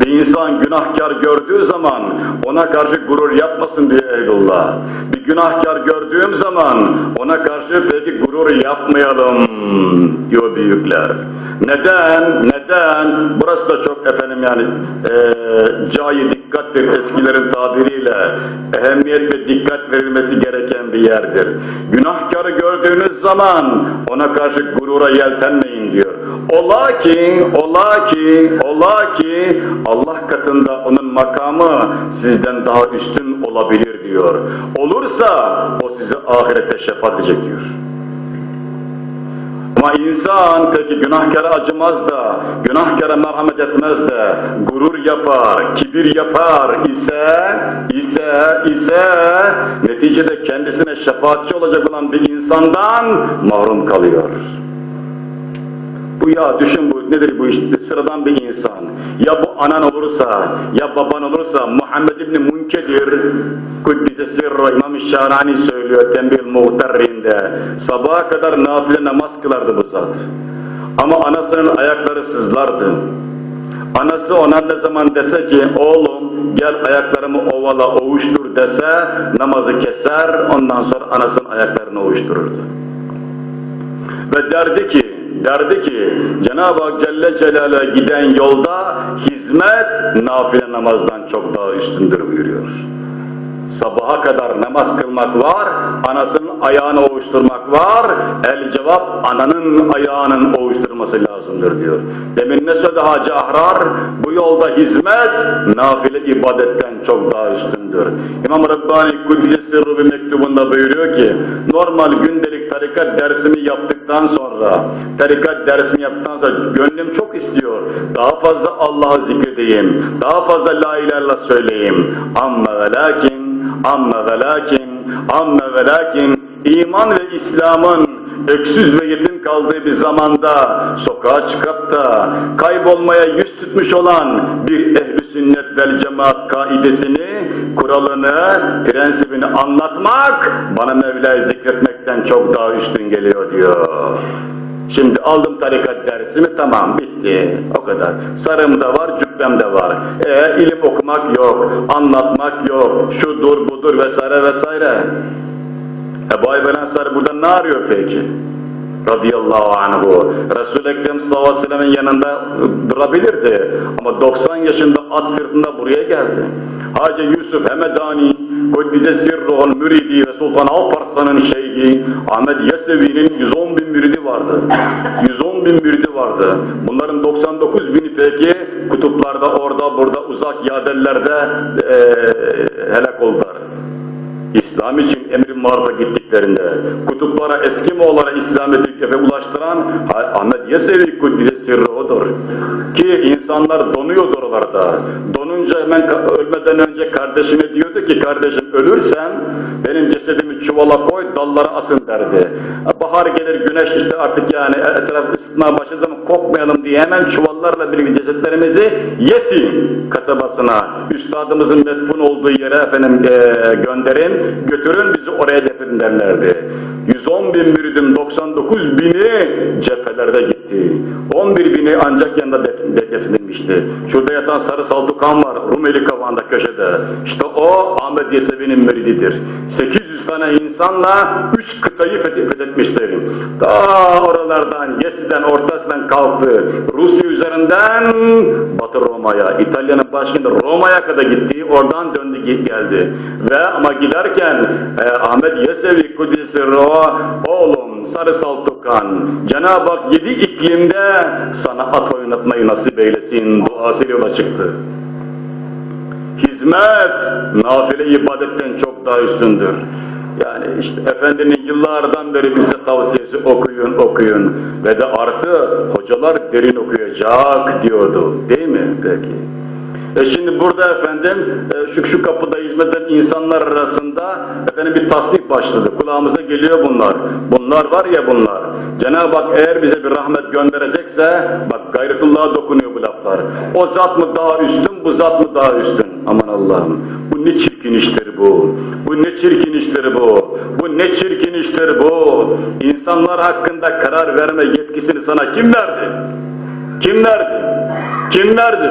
Bir insan günahkar gördüğü zaman ona karşı gurur yapmasın diye ehlullah. Bir günahkar gördüğüm zaman ona karşı peki gurur yapmayalım diyor büyükler. Neden? Neden? Burası da çok efendim yani eee cayi dikkattir eskilerin tabiriyle. Ehemmiyet ve dikkat verilmesi gereken bir yerdir. Günahkarı gördüğünüz zaman ona karşı gurura yeltenmeyin diyor. Ola ki, ola ki, ola ki Allah katında onun makamı sizden daha üstün olabilir diyor. Olursa o size ahirette şefaat edecek diyor. Ama insan peki günahkara acımaz da, günahkara merhamet etmez de, gurur yapar, kibir yapar ise, ise, ise, neticede kendisine şefaatçi olacak olan bir insandan mahrum kalıyor. Ya düşün bu nedir bu işte sıradan bir insan. Ya bu anan olursa, ya baban olursa Muhammed İbni Munkedir, Kuddise Sirru İmam Şahrani söylüyor Tembih Muhterri'nde. Sabaha kadar nafile namaz kılardı bu zat. Ama anasının ayakları sızlardı. Anası ona ne zaman dese ki oğlum gel ayaklarımı ovala ovuştur dese namazı keser ondan sonra anasının ayaklarını ovuştururdu. Ve derdi ki, derdi ki Cenab-ı Hak Celle Celal'e giden yolda hizmet nafile namazdan çok daha üstündür buyuruyor. Sabaha kadar namaz kılmak var, anasının ayağını ovuşturmak var, el cevap ananın ayağının ovuşturması lazımdır diyor. Demin söyledi Hacı Ahrar? Bu yolda hizmet nafile ibadetten çok daha üstündür. İmam Rabbani Kudüs Sırrı mektubunda buyuruyor ki, normal gündelik tarikat dersimi yaptıktan sonra, tarikat dersimi yaptıktan sonra gönlüm çok istiyor. Daha fazla Allah'ı zikredeyim, daha fazla la ilahe söyleyeyim. Amma ve lakin Amma ve lakin, amma ve lakin iman ve İslam'ın öksüz ve yetim kaldığı bir zamanda sokağa çıkıp da kaybolmaya yüz tutmuş olan bir ehli sünnet vel cemaat kaidesini, kuralını, prensibini anlatmak bana Mevla'yı zikretmekten çok daha üstün geliyor diyor. Şimdi aldım tarikat dersimi tamam bitti o kadar. Sarım da var cübbem de var. E ilim okumak yok, anlatmak yok, şudur budur vesaire vesaire. Ebu Ayyub el burada ne arıyor peki? radıyallahu anhu. Resul-i Ekrem sallallahu aleyhi ve sellem'in yanında durabilirdi. Ama 90 yaşında at sırtında buraya geldi. Hacı Yusuf Hemedani, Kuddise Sirruh'un müridi ve Sultan Alparslan'ın şeyhi Ahmet Yesevi'nin 110 bin müridi vardı. 110 bin müridi vardı. Bunların 99 bini peki kutuplarda orada burada uzak yadellerde e, helak oldular. İslam için emri marufa gittiklerinde, kutuplara, Eskimoğullara İslamiyet'i ve ulaştıran Ahmet Yesevi Kuddise sırrı odur. Ki insanlar donuyordu oralarda. Donunca hemen ölmeden önce kardeşine diyordu ki, kardeşim ölürsem benim cesedimi çuvala koy, dallara asın derdi. Bahar gelir, güneş işte artık yani etraf ısıtmaya başladığı zaman kokmayalım diye hemen çuvallarla birlikte cesetlerimizi Yesin kasabasına, üstadımızın metfun olduğu yere efendim e, gönderin, götürün bizi oraya defin derlerdi. 110 bin müridim 99 bini cephelerde gitti. 11 bini ancak yanında defin, defnedilmişti. Şurada yatan sarı saldukan var Rumeli kavağında köşede. İşte o Ahmet Yesevi'nin mürididir. 800 tane insanla 3 kıtayı fethetmiştir. Ta oralardan Yesi'den ortasından kalktı. Rusya üzerinden Batı Roma'ya, İtalya'nın başkenti Roma'ya kadar gitti. Oradan döndü geldi. Ve ama giderken e, Ahmet Yesevi Kudüs'ü oğlum Sarı Saltukan Cenab-ı Hak yedi iklimde sana at oynatmayı nasip eylesin duasıyla yola çıktı. Hizmet nafile ibadetten çok daha üstündür. Yani işte Efendinin yıllardan beri bize tavsiyesi okuyun okuyun ve de artı hocalar derin okuyacak diyordu değil mi peki? E şimdi burada efendim e, şu şu kapıda hizmet eden insanlar arasında efendim bir tasdik başladı. Kulağımıza geliyor bunlar. Bunlar var ya bunlar. Cenab-ı Hak eğer bize bir rahmet gönderecekse bak gayretullah'a dokunuyor bu laflar. O zat mı daha üstün, bu zat mı daha üstün? Aman Allah'ım. Bu ne çirkin iştir bu. Bu ne çirkin iştir bu. Bu ne çirkin iştir bu. İnsanlar hakkında karar verme yetkisini sana kim verdi? Kim verdi? Kim verdi?